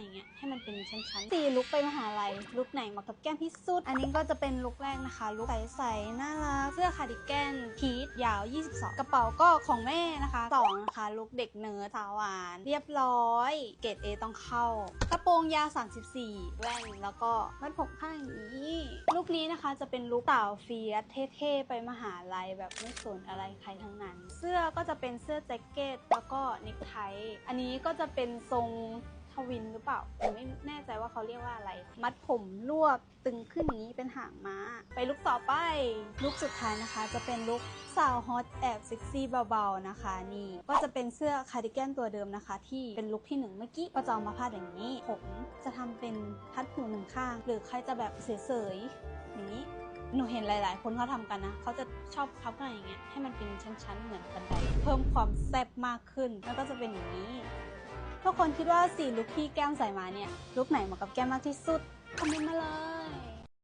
อย่างเงี้ยให้มันเป็นชั้นๆสี่ลุกไปมหาลัยลุกไหนเหมาะกับแก้มที่สุด อันนี้ก็จะเป็นลุกแรกนะคะ ลุกใสๆน่ารักเสื้อคาร์ดิแกนพีทยาว 22 กระเป๋าก็ของแม่นะคะสองนะคะลุกเด็กเนิร์ดสาวหวาน เรียบร้อย เกรด A ต้องเข้ากระโปรงยาว 34 แว่นแล้วก็มัดผมข้างอย่างนี้ลุกนี้นะคะจะเป็นลุกสาวเฟียสเท่ๆไปมหาลัยแบบไม่สนอะไรใครทั้งนั้น เสื้อก็จะเป็นเสื้อแจ็คเก็ตแล้วก็เนคไทอันนี้ก็จะเป็นทรง ทวินหรือเปล่าผมไม่แน่ใจว่าเขาเรียกว่าอะไร มัดผมรวบตึงขึ้นอย่างนี้เป็นหางม้า ไปลุกต่อไป ลุกสุดท้ายนะคะ จะเป็นลุกสาวฮอตแอบเซ็กซี่เบาๆนะคะ นี่ก็จะเป็นเสื้อคาร์ดิแกนตัวเดิมนะคะ ที่เป็นลุกที่หนึ่งเมื่อกี้ก็จะเอามาพาดอย่างนี้ ผมจะทำเป็นพัดหูหนึ่งข้าง หรือใครจะแบบเสยๆอย่างนี้หนูเห็นหลาย ๆ คนเขาทำกันนะ เขาจะชอบพับกันอย่างเงี้ย ให้มันเป็นชั้น ๆ เหมือนบันไดเพิ่มความแซ่บมากขึ้น แล้วก็จะเป็นอย่างนี้ ทุกคนคิดว่าสีลุคที่แก้มใส่มาเนี่ยลุคไหนเหมาะกับแก้มมากที่สุดคอมเมนต์มาเลย